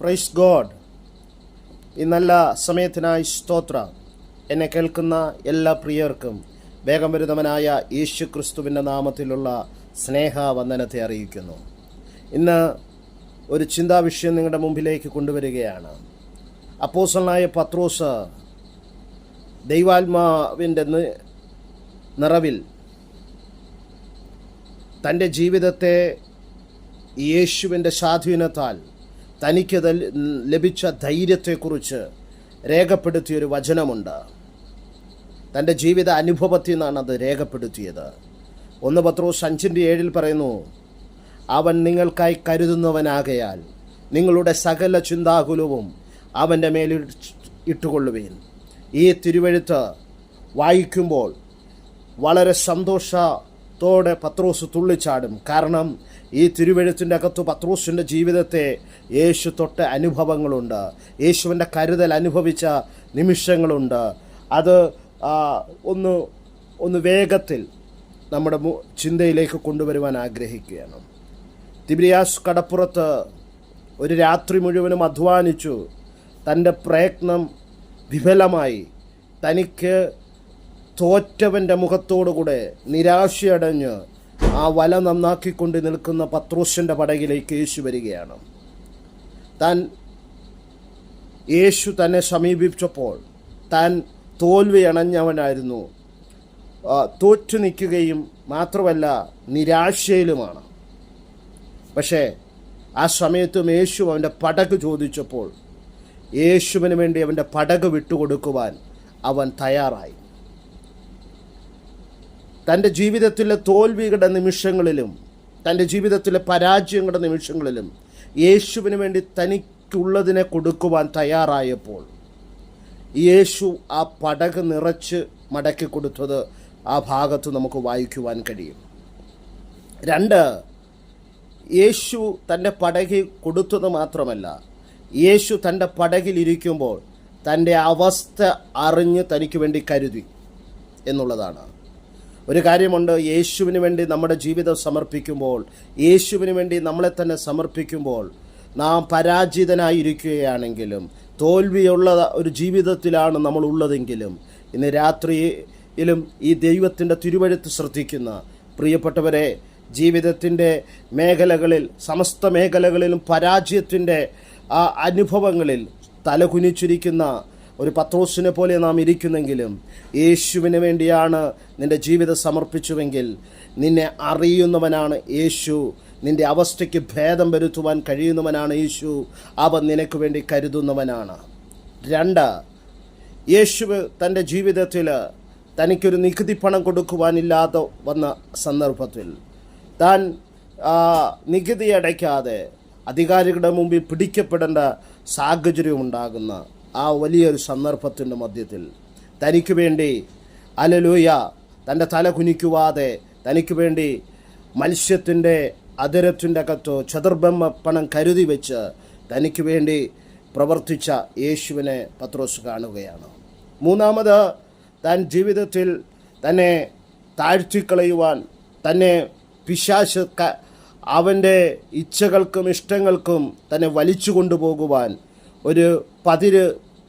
Praise God ഈ നല്ല സമയത്തിനായി സ്തോത്ര. എന്നെ കേൾക്കുന്ന എല്ലാ പ്രിയർക്കും വേഗം വരുന്നവനായ യേശു ക്രിസ്തുവിന്റെ നാമത്തിലുള്ള സ്നേഹവന്ദനത്തെ അറിയിക്കുന്നു. ഇന്ന് ഒരു ചിന്താവിഷയം നിങ്ങളുടെ മുമ്പിലേക്ക് കൊണ്ടുവരികയാണ്. അപ്പോസലായ പത്രോസ് ദൈവാത്മാവിന്റെ നിറവിൽ തന്റെ ജീവിതത്തെ യേശുവിന്റെ സ്വാധീനത്താൽ തനിക്ക് ലഭിച്ച ധൈര്യത്തെക്കുറിച്ച് രേഖപ്പെടുത്തിയൊരു വചനമുണ്ട്. തന്റെ ജീവിത അനുഭവത്തിൽ നിന്നാണ് അത് രേഖപ്പെടുത്തിയത്. ഒന്ന് പത്രോസ് സഞ്ചിന്റെ ഏഴിൽ പറയുന്നു അവൻ നിങ്ങൾക്കായി കരുതുന്നവനാകയാൽ നിങ്ങളുടെ സകല ചിന്താകുലവും അവന്റെ മേലിൽ ഇട്ടുകൊള്ളുവീൻ. ഈ തിരുവഴുത്ത് വായിക്കുമ്പോൾ വളരെ സന്തോഷത്തോടെ പത്രോസ് തുള്ളിച്ചാടും. കാരണം ഈ തിരുവഴുത്തിന്റെ അകത്ത് പത്രോസിന്റെ ജീവിതത്തെ യേശു തൊട്ട അനുഭവങ്ങളുണ്ട്. യേശുവിന്റെ കരുതൽ അനുഭവിച്ച നിമിഷങ്ങളുണ്ട്. അത് ഒന്ന് ഒന്ന് വേഗത്തിൽ നമ്മുടെ ചിന്തയിലേക്ക് കൊണ്ടുവരുവാൻ ആഗ്രഹിക്കുകയാണ്. തിബിരിയാസ് കടപ്പുറത്ത് ഒരു രാത്രി മുഴുവനും അധ്വാനിച്ചു. തന്റെ പ്രയത്നം വിഫലമായി. തനിക്ക് തോറ്റവന്റെ മുഖത്തോടുകൂടെ നിരാശയടഞ്ഞ് ആ വല നന്നാക്കിക്കൊണ്ട് നിൽക്കുന്ന പത്രോസിന്റെ പടകിലേക്ക് യേശു വരികയാണ്. താൻ യേശു തന്നെ സമീപിച്ചപ്പോൾ താൻ തോൽവി അണഞ്ഞവനായിരുന്നു. തോറ്റു നിൽക്കുകയും മാത്രമല്ല നിരാശയിലുമാണ്. പക്ഷേ ആ സമയത്തും യേശു അവന്റെ പടക് ചോദിച്ചപ്പോൾ യേശുവിന് വേണ്ടി അവന്റെ പടക് വിട്ടുകൊടുക്കുവാൻ അവൻ തയ്യാറായി. തന്റെ ജീവിതത്തിലെ തോൽവികളുടെ നിമിഷങ്ങളിലും തന്റെ ജീവിതത്തിലെ പരാജയങ്ങളുടെ നിമിഷങ്ങളിലും യേശുവിന് വേണ്ടി തനിക്കുള്ളതിനെ കൊടുക്കുവാൻ തയ്യാറായപ്പോൾ യേശു ആ പടക് നിറച്ച് മടക്കി കൊടുത്തത് ആ ഭാഗത്ത് നമുക്ക് വായിക്കുവാൻ കഴിയും. രണ്ട് യേശു തന്റെ പടകി കൊടുത്തത് മാത്രമല്ല യേശു തന്റെ പടകിലിരിക്കുമ്പോൾ തന്റെ അവസ്ഥ അറിഞ്ഞ് തനിക്ക് വേണ്ടി കരുതി എന്നുള്ളതാണ്. ഒരു കാര്യമുണ്ട് യേശുവിന് വേണ്ടി നമ്മുടെ ജീവിതം സമർപ്പിക്കുമ്പോൾ യേശുവിന് വേണ്ടി നമ്മളെ തന്നെ സമർപ്പിക്കുമ്പോൾ നാം പരാജിതനായിരിക്കുകയാണെങ്കിലും തോൽവിയുള്ള ഒരു ജീവിതത്തിലാണ് നമ്മൾ ഉള്ളതെങ്കിലും ഇന്ന് രാത്രിയിലും ഈ ദൈവത്തിന്റെ തിരുവഴുത്ത് ശ്രദ്ധിക്കുന്ന പ്രിയപ്പെട്ടവരെ ജീവിതത്തിന്റെ മേഖലകളിൽ സമസ്ത മേഖലകളിലും പരാജയത്തിന്റെ ആ അനുഭവങ്ങളിൽ തലകുനിച്ചിരിക്കുന്ന ഒരു പത്രോസിനെ പോലെ നാം ഇരിക്കുന്നെങ്കിലും യേശുവിന് വേണ്ടിയാണ് നിന്റെ ജീവിതം സമർപ്പിച്ചുവെങ്കിൽ നിന്നെ അറിയുന്നവനാണ് യേശു. നിന്റെ അവസ്ഥയ്ക്ക് ഭേദം വരുത്തുവാൻ കഴിയുന്നവനാണ് യേശു. അവൻ നിനക്ക് വേണ്ടി കരുതുന്നവനാണ്. രണ്ട് യേശു തന്റെ ജീവിതത്തിൽ തനിക്കൊരു നികുതി പണം കൊടുക്കുവാനില്ലാതെ വന്ന സന്ദർഭത്തിൽ താൻ നികുതി അടയ്ക്കാതെ അധികാരികളുടെ മുമ്പിൽ പിടിക്കപ്പെടേണ്ട സാഹചര്യം ഉണ്ടാകുന്ന ആ വലിയൊരു സന്ദർഭത്തിന്റെ മധ്യത്തിൽ. തനിക്ക് വേണ്ടി അലലൂയ തന്റെ തല കുനിക്കുവാതെ തനിക്ക് വേണ്ടി മത്സ്യത്തിന്റെ അതിരത്തിന്റെ അകത്തോ ചതുർബ്രഹ്മ പണം കരുതി വെച്ച് തനിക്ക് വേണ്ടി പ്രവർത്തിച്ച യേശുവിനെ പത്രോസ് കാണുകയാണ്. മൂന്നാമത് താൻ ജീവിതത്തിൽ തന്നെ താഴ്ത്തിക്കളയുവാൻ തന്നെ പിശാശ അവന്റെ ഇച്ഛകൾക്കും ഇഷ്ടങ്ങൾക്കും തന്നെ വലിച്ചു കൊണ്ടുപോകുവാൻ ഒരു പതിര്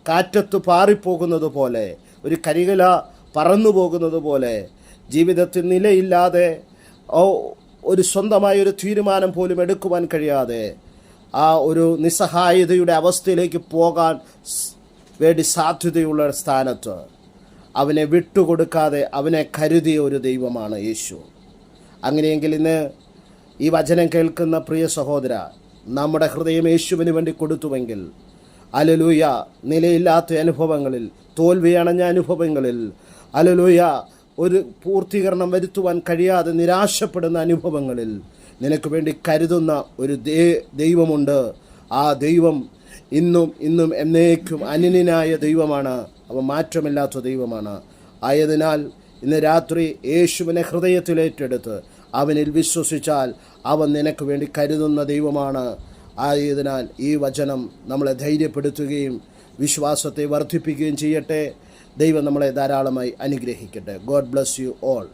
കാറ്റത്ത് പാറിപ്പോകുന്നത് പോലെ ഒരു കരികല പറന്നു പോകുന്നത് പോലെ ജീവിതത്തിൽ നിലയില്ലാതെ ഒരു സ്വന്തമായ ഒരു തീരുമാനം പോലും എടുക്കുവാൻ കഴിയാതെ ആ ഒരു നിസ്സഹായതയുടെ അവസ്ഥയിലേക്ക് പോകാൻ വേണ്ടി സാധ്യതയുള്ള സ്ഥാനത്ത് അവനെ വിട്ടുകൊടുക്കാതെ അവനെ കരുതിയ ഒരു ദൈവമാണ് യേശു. അങ്ങനെയെങ്കിൽ ഇന്ന് ഈ വചനം കേൾക്കുന്ന പ്രിയ സഹോദര നമ്മുടെ ഹൃദയം യേശുവിന് വേണ്ടി കൊടുത്തുവെങ്കിൽ അലലൂയ നിലയില്ലാത്ത അനുഭവങ്ങളിൽ തോൽവി അണഞ്ഞ അനുഭവങ്ങളിൽ. അലലൂയ ഒരു പൂർത്തീകരണം വരുത്തുവാൻ കഴിയാതെ നിരാശപ്പെടുന്ന അനുഭവങ്ങളിൽ. നിനക്ക് വേണ്ടി കരുതുന്ന ഒരു ദേ- ദൈവമുണ്ട്. ആ ദൈവം ഇന്നും ഇന്നും എന്നേക്കും അനിനായ ദൈവമാണ്. അവ മാറ്റമില്ലാത്ത ദൈവമാണ്. ആയതിനാൽ ഇന്ന് രാത്രി യേശുവിനെ ഹൃദയത്തിലേറ്റെടുത്ത് അവനിൽ വിശ്വസിച്ചാൽ അവൻ നിനക്ക് വേണ്ടി കരുതുന്ന ദൈവമാണ്. ആയതിനാൽ ഈ വചനം നമ്മളെ ധൈര്യപ്പെടുത്തുകയും വിശ്വാസത്തെ വർദ്ധിപ്പിക്കുകയും ചെയ്യട്ടെ. ദൈവം നമ്മളെ ധാരാളമായി അനുഗ്രഹിക്കട്ടെ. God bless you all